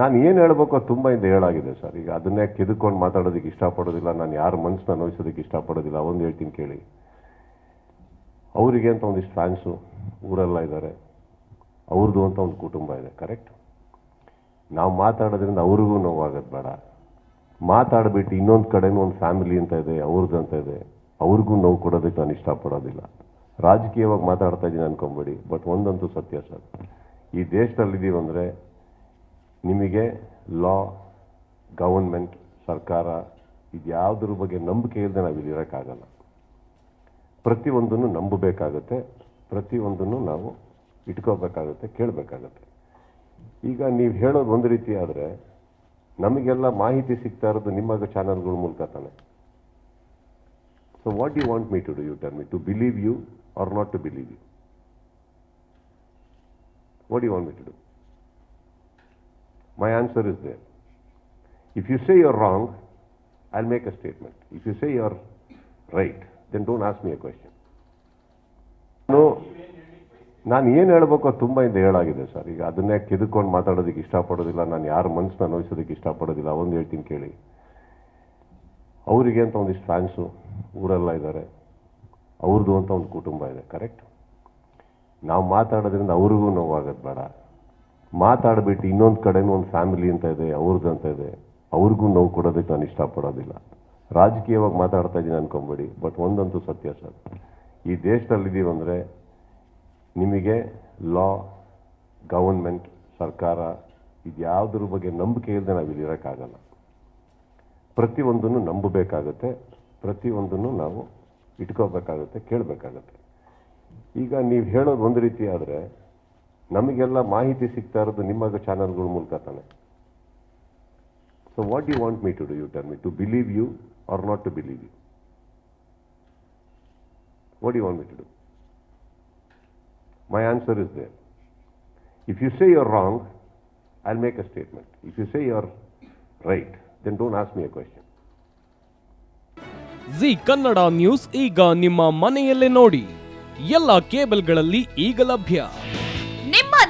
ನಾನು ಏನು ಹೇಳ್ಬೇಕು ತುಂಬ ಇಂದ ಹೇಳಾಗಿದೆ ಸರ್. ಈಗ ಅದನ್ನೇ ಕೆದ್ಕೊಂಡು ಮಾತಾಡೋದಕ್ಕೆ ಇಷ್ಟಪಡೋದಿಲ್ಲ. ನಾನು ಯಾರ ಮನಸ್ಸನ್ನ ನೋಯಿಸೋದಕ್ಕೆ ಇಷ್ಟಪಡೋದಿಲ್ಲ. ಒಂದು ಹೇಳ್ತೀನಿ ಕೇಳಿ. ಅವರಿಗೆ ಅಂತ ಒಂದಿಷ್ಟು ಫ್ಯಾನ್ಸು ಊರೆಲ್ಲ ಇದ್ದಾರೆ ಅವ್ರದ್ದು ಅಂತ ಒಂದು ಕುಟುಂಬ ಇದೆ. ಕರೆಕ್ಟ್ ನಾವು ಮಾತಾಡೋದ್ರಿಂದ ಅವ್ರಿಗೂ ನೋವಾಗೋದು ಬೇಡ. ಮಾತಾಡ್ಬಿಟ್ಟು ಇನ್ನೊಂದು ಕಡೆನೂ ಒಂದು ಫ್ಯಾಮಿಲಿ ಅಂತ ಇದೆ ಅವ್ರದ್ದು ಅಂತ ಇದೆ, ಅವ್ರಿಗೂ ನೋವು ಕೊಡೋದಕ್ಕೆ ನಾನು ಇಷ್ಟಪಡೋದಿಲ್ಲ. ರಾಜಕೀಯವಾಗಿ ಮಾತಾಡ್ತಾ ಇದ್ದೀನಿ ಅನ್ಕೊಂಬೇಡಿ ಬಟ್ ಒಂದಂತೂ ಸತ್ಯ ಸರ್. ಈ ದೇಶದಲ್ಲಿದ್ದೀವಿ ಅಂದರೆ ನಿಮಗೆ ಲಾ ಗವರ್ಮೆಂಟ್ ಸರ್ಕಾರ ಇದ್ಯಾವುದ್ರ ಬಗ್ಗೆ ನಂಬಿಕೆ ಇಲ್ಲದೆ ನಾವು ಇಲ್ಲಿ ಇರೋಕ್ಕಾಗಲ್ಲ. ಪ್ರತಿಯೊಂದನ್ನು ನಂಬಬೇಕಾಗುತ್ತೆ, ಪ್ರತಿಯೊಂದನ್ನು ನಾವು ಇಟ್ಕೋಬೇಕಾಗುತ್ತೆ, ಕೇಳಬೇಕಾಗತ್ತೆ. ಈಗ ನೀವು ಹೇಳೋದು ಒಂದು ರೀತಿ ಆದರೆ ನಮಗೆಲ್ಲ ಮಾಹಿತಿ ಸಿಗ್ತಾ ಇರೋದು ನಿಮ್ಮ ಚಾನಲ್ಗಳ ಮೂಲಕ ತಾನೆ. So what you want me to do you tell me to believe you are not to believe you what you want me to do My answer is there. If you say you're wrong, I'll make a statement. If you say you're right, then don't ask me a question. No, ನಾನು ಏನು ಹೇಳ್ಬೇಕು ತುಂಬ ಇಂದ ಹೇಳಾಗಿದೆ sir ಈಗ ಅದನ್ನೇ ಕೆದಕೊಂಡು ಮಾತಾಡೋದಕ್ಕೆ ಇಷ್ಟಪಡೋದಿಲ್ಲ. ನಾನು ಯಾರ ಮನಸ್ಸನ್ನ ನೋಯಿಸೋದಕ್ಕೆ ಇಷ್ಟಪಡೋದಿಲ್ಲ. ಒಂದು ಹೇಳ್ತೀನಿ ಕೇಳಿ. ಅವರಿಗೆ ಅಂತ ಒಂದಿಷ್ಟು ಫ್ಯಾನ್ಸು ಊರೆಲ್ಲ ಇದ್ದಾರೆ ಅವ್ರದ್ದು ಅಂತ ಒಂದು ಕುಟುಂಬ ಇದೆ. ಕರೆಕ್ಟ್ ನಾವು ಮಾತಾಡೋದ್ರಿಂದ ಅವ್ರಿಗೂ ನೋವಾಗೋದು ಬೇಡ. ಮಾತಾಡ್ಬಿಟ್ಟು ಇನ್ನೊಂದು ಕಡೆನೂ ಒಂದು ಫ್ಯಾಮಿಲಿ ಅಂತ ಇದೆ ಅವ್ರದ್ದು ಅಂತ ಇದೆ, ಅವ್ರಿಗೂ ನೋವು ಕೊಡೋದಕ್ಕೆ ನಾನು ಇಷ್ಟಪಡೋದಿಲ್ಲ. ರಾಜಕೀಯವಾಗಿ ಮಾತಾಡ್ತಾ ಇದ್ದೀನಿ ಅನ್ಕೊಂಬೇಡಿ ಬಟ್ ಒಂದಂತೂ ಸತ್ಯ ಸರ್. ಈ ದೇಶದಲ್ಲಿದ್ದೀವಿ ಅಂದರೆ ನಿಮಗೆ ಲಾ ಗವರ್ಮೆಂಟ್ ಸರ್ಕಾರ ಇದ್ಯಾವುದ್ರ ಬಗ್ಗೆ ನಂಬಿಕೆ ಇಲ್ಲದೆ ನಾವು ಇಲ್ಲಿ ಇರೋಕ್ಕಾಗಲ್ಲ. ಪ್ರತಿಯೊಂದನ್ನು ನಂಬಬೇಕಾಗುತ್ತೆ, ಪ್ರತಿಯೊಂದನ್ನು ನಾವು ಇಟ್ಕೋಬೇಕಾಗುತ್ತೆ, ಕೇಳಬೇಕಾಗತ್ತೆ. ಈಗ ನೀವು ಹೇಳೋದು ಒಂದು ರೀತಿ ಆದರೆ ನಮಗೆಲ್ಲ ಮಾಹಿತಿ ಸಿಗ್ತಾ ಇರೋದು ನಿಮ್ಮ ಚಾನಲ್ಗಳ ಮೂಲಕ ತಾನೆ. So what you want me to do you tell me to believe you are not to believe you what you want me to do my answer is there if you say you're wrong I make a statement if you say you're right then don't ask me a question Zee Kannada news ಈಗ ನಿಮ್ಮ ಮನೆಯಲ್ಲೇ ನೋಡಿ. ಎಲ್ಲ ಕೇಬಲ್ಗಳಲ್ಲಿ ಈಗ ಲಭ್ಯ.